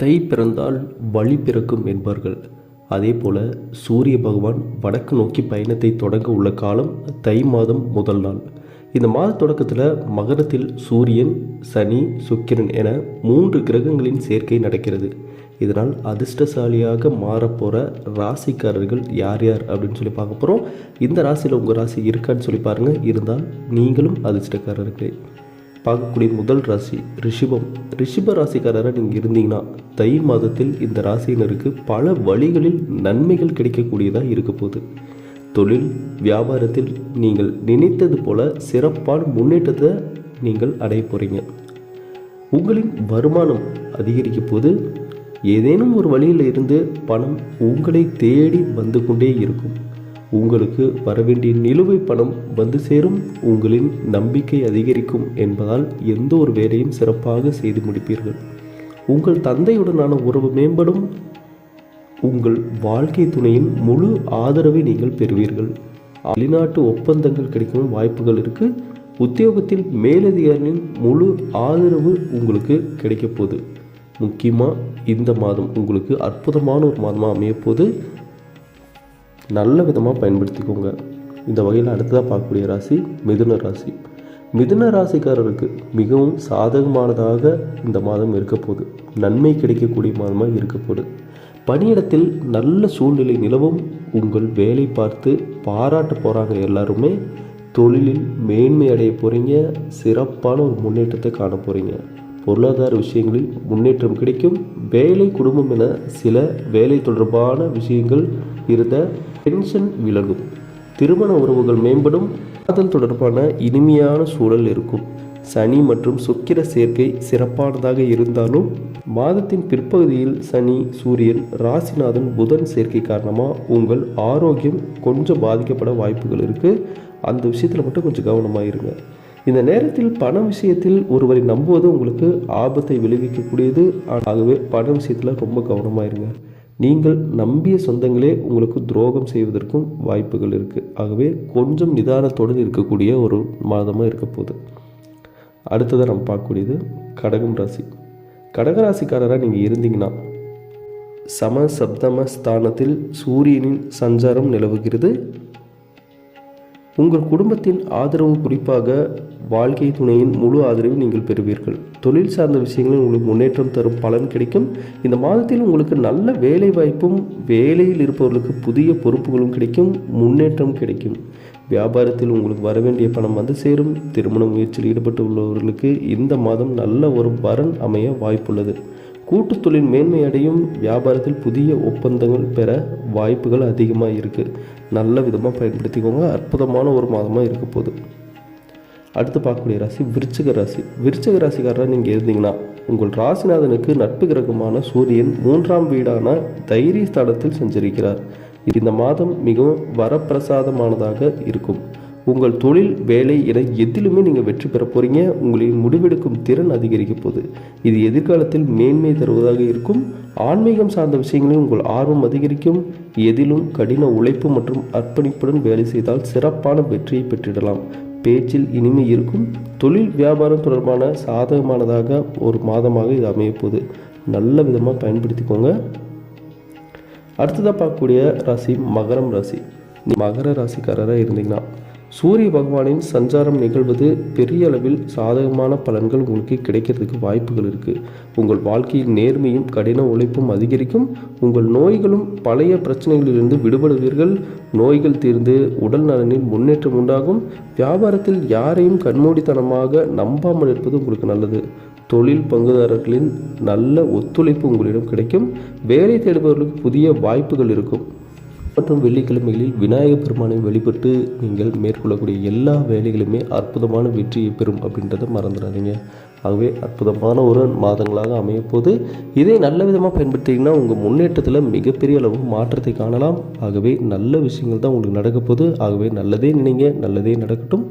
தை பிறந்தால் வழி பிறக்கும் என்பார்கள். அதே போல சூரிய பகவான் வடக்கு நோக்கி பயணத்தை தொடங்க உள்ள காலம் தை மாதம் முதல் நாள். இந்த மாத தொடக்கத்தில் மகரத்தில் சூரியன் சனி சுக்கிரன் என மூன்று கிரகங்களின் சேர்க்கை நடக்கிறது. இதனால் அதிர்ஷ்டசாலியாக மாறப்போகிற ராசிக்காரர்கள் யார் யார் அப்படின்னு சொல்லி பார்க்க போகிறோம் இந்த ராசியில் உங்கள் ராசி இருக்கான்னு சொல்லி பாருங்கள் இருந்தால் நீங்களும் அதிர்ஷ்டக்காரர்களே. பார்க்கக்கூடிய முதல் ராசி ரிஷிபம். ரிஷிப ராசிக்காரராக நீங்கள் இருந்தீங்கன்னா தை மாதத்தில் இந்த ராசியினருக்கு பல வழிகளில் நன்மைகள் கிடைக்கக்கூடியதாக இருக்க போகுது. தொழில் வியாபாரத்தில் நீங்கள் நினைத்தது போல சிறப்பான முன்னேற்றத்தை நீங்கள் அடைய போகிறீங்க உங்களின் வருமானம் அதிகரிக்க போது ஏதேனும் ஒரு வழியில் இருந்து பணம் உங்களை தேடி வந்து கொண்டே இருக்கும். உங்களுக்கு வரவேண்டிய நிலுவை பணம் வந்து சேரும். உங்களின் நம்பிக்கை அதிகரிக்கும் என்பதால் எந்த ஒரு வேலையும் சிறப்பாக செய்து முடிப்பீர்கள். உங்கள் தந்தையுடனான உறவு மேம்படும். உங்கள் வாழ்க்கை துணையின் முழு ஆதரவை நீங்கள் பெறுவீர்கள். வெளிநாட்டு ஒப்பந்தங்கள் கிடைக்கும் வாய்ப்புகள் இருக்கு. உத்தியோகத்தில் மேலதிகாரிகளின் முழு ஆதரவு உங்களுக்கு கிடைக்க போகுது. முக்கியமாக இந்த மாதம் உங்களுக்கு அற்புதமான ஒரு மாதமாக அமையப்போகுது நல்ல விதமாக பயன்படுத்திக்கோங்க. இந்த வகையில் அடுத்ததாக பார்க்கக்கூடிய ராசி மிதுன ராசி. மிதுன ராசிக்காரருக்கு மிகவும் சாதகமானதாக இந்த மாதம் இருக்க போகுது. நன்மை கிடைக்கக்கூடிய மாதமாக இருக்க போகுது. பணியிடத்தில் நல்ல சூழ்நிலை நிலவும். உங்கள் வேலை பார்த்து பாராட்ட போகிறாங்க எல்லாருமே. தொழிலில் மேன்மை அடைய போகிறீங்க சிறப்பான ஒரு முன்னேற்றத்தை காண போகிறீங்க பொருளாதார விஷயங்களில் முன்னேற்றம் கிடைக்கும். வேலை குடும்பம் என சில வேலை தொடர்பான விஷயங்கள் இருந்த டென்ஷன் விலகும். திருமண உறவுகள் மேம்படும். காதல் தொடர்பான இனிமையான சூழல் இருக்கும். சனி மற்றும் சுக்கிர சேர்க்கை சிறப்பானதாக இருந்தாலும் மாதத்தின் பிற்பகுதியில் சனி சூரியன் ராசிநாதன் புதன் சேர்க்கை காரணமாக உங்கள் ஆரோக்கியம் கொஞ்சம் பாதிக்கப்பட வாய்ப்புகள் இருக்குது அந்த விஷயத்தில் மட்டும் கொஞ்சம் கவனமாக இருங்க. இந்த நேரத்தில் பண விஷயத்தில் ஒருவரை நம்புவது உங்களுக்கு ஆபத்தை விளைவிக்கக்கூடியது. ஆகவே பண விஷயத்தில் ரொம்ப கவனமாக இருங்க. நீங்கள் நம்பிய சொந்தங்களே உங்களுக்கு துரோகம் செய்வதற்கும் வாய்ப்புகள் இருக்குது ஆகவே கொஞ்சம் நிதானத்துடன் இருக்கக்கூடிய ஒரு மாதமாக இருக்க போகுது. அடுத்ததாக நம்ம பார்க்கக்கூடியது கடகம் ராசி. கடகராசிக்காரராக நீங்கள் இருந்தீங்கன்னா சம சப்தம ஸ்தானத்தில் சூரியனின் சஞ்சாரம் நிலவுகிறது. உங்கள் குடும்பத்தின் ஆதரவு குறிப்பாக வாழ்க்கை துணையின் முழு ஆதரவை நீங்கள் பெறுவீர்கள். தொழில் சார்ந்த விஷயங்களில் உங்களுக்கு முன்னேற்றம் தரும் பலன் கிடைக்கும். இந்த மாதத்தில் உங்களுக்கு நல்ல வேலை வாய்ப்பும் வேலையில் இருப்பவர்களுக்கு புதிய பொறுப்புகளும் கிடைக்கும் முன்னேற்றம் கிடைக்கும். வியாபாரத்தில் உங்களுக்கு வர வேண்டிய பணம் வந்து சேரும். திருமண முயற்சியில் ஈடுபட்டு உள்ளவர்களுக்கு இந்த மாதம் நல்ல ஒரு வரன் அமைய வாய்ப்புள்ளது. கூட்டு தொழில் மேன்மை அடையும். வியாபாரத்தில் புதிய ஒப்பந்தங்கள் பெற வாய்ப்புகள் அதிகமாக இருக்குது நல்ல விதமாக பயன்படுத்திக்கோங்க. அற்புதமான ஒரு மாதமாக இருக்க போகுது. அடுத்து பார்க்கக்கூடிய ராசி விருச்சிக ராசி. விருச்சிக ராசிக்காரராக நீங்கள் இருந்தீங்கன்னா உங்கள் ராசிநாதனுக்கு நட்பு கிரகமான சூரியன் மூன்றாம் வீடான தைரிய ஸ்தானத்தில் செஞ்சிருக்கிறார். இந்த மாதம் மிகவும் வரப்பிரசாதமானதாக இருக்கும். உங்கள் தொழில் வேலை என எதிலுமே நீங்கள் வெற்றி பெற போகிறீங்க உங்களின் முடிவெடுக்கும் திறன் அதிகரிக்க போகுது. இது எதிர்காலத்தில் மேன்மை தருவதாக இருக்கும். ஆன்மீகம் சார்ந்த விஷயங்களில் உங்கள் ஆர்வம் அதிகரிக்கும். எதிலும் கடின உழைப்பு மற்றும் அர்ப்பணிப்புடன் வேலை செய்தால் சிறப்பான வெற்றியை பெற்றிடலாம். பேச்சில் இனிமை இருக்கும். தொழில் வியாபாரம் தொடர்பான சாதகமானதாக ஒரு மாதமாக இது அமையப்போகுது நல்ல விதமாக பயன்படுத்திக்கோங்க. அடுத்ததாக பார்க்கக்கூடிய ராசி மகரம் ராசி. மகர ராசிக்காரராக இருந்தீங்கன்னா சூரிய பகவானின் சஞ்சாரம் நிகழ்வது பெரிய அளவில் சாதகமான பலன்கள் உங்களுக்கு கிடைக்கிறதுக்கு வாய்ப்புகள் இருக்குது உங்கள் வாழ்க்கையில் நேர்மையும் கடின உழைப்பும் அதிகரிக்கும். உங்கள் நோய்களும் பழைய பிரச்சனைகளிலிருந்து விடுபடுவீர்கள். நோய்கள் தீர்ந்து உடல் நலனில் முன்னேற்றம் உண்டாகும். வியாபாரத்தில் யாரையும் கண்மூடித்தனமாக நம்பாமல் இருப்பது உங்களுக்கு நல்லது. தொழில் பங்குதாரர்களின் நல்ல ஒத்துழைப்பு உங்களிடம் கிடைக்கும். வேலை தேடுபவர்களுக்கு புதிய வாய்ப்புகள் இருக்கும். மற்றும் வெள்ளிக்கிழமைகளில் விநாயகர் பெருமானை வழிபட்டு நீங்கள் மேற்கொள்ளக்கூடிய எல்லா வேலைகளுமே அற்புதமான வெற்றியை பெறும் அப்படின்றத மறந்துடாதீங்க. ஆகவே அற்புதமான ஒரு மாதங்களாக அமையப்போது இதை நல்ல விதமாக பயன்படுத்திங்கன்னா உங்கள் முன்னேற்றத்தில் மிகப்பெரிய அளவு மாற்றத்தை காணலாம். ஆகவே நல்ல விஷயங்கள் தான் உங்களுக்கு நடக்கப்போகுது. ஆகவே நல்லதே நினைங்க. நல்லதே நடக்கட்டும்.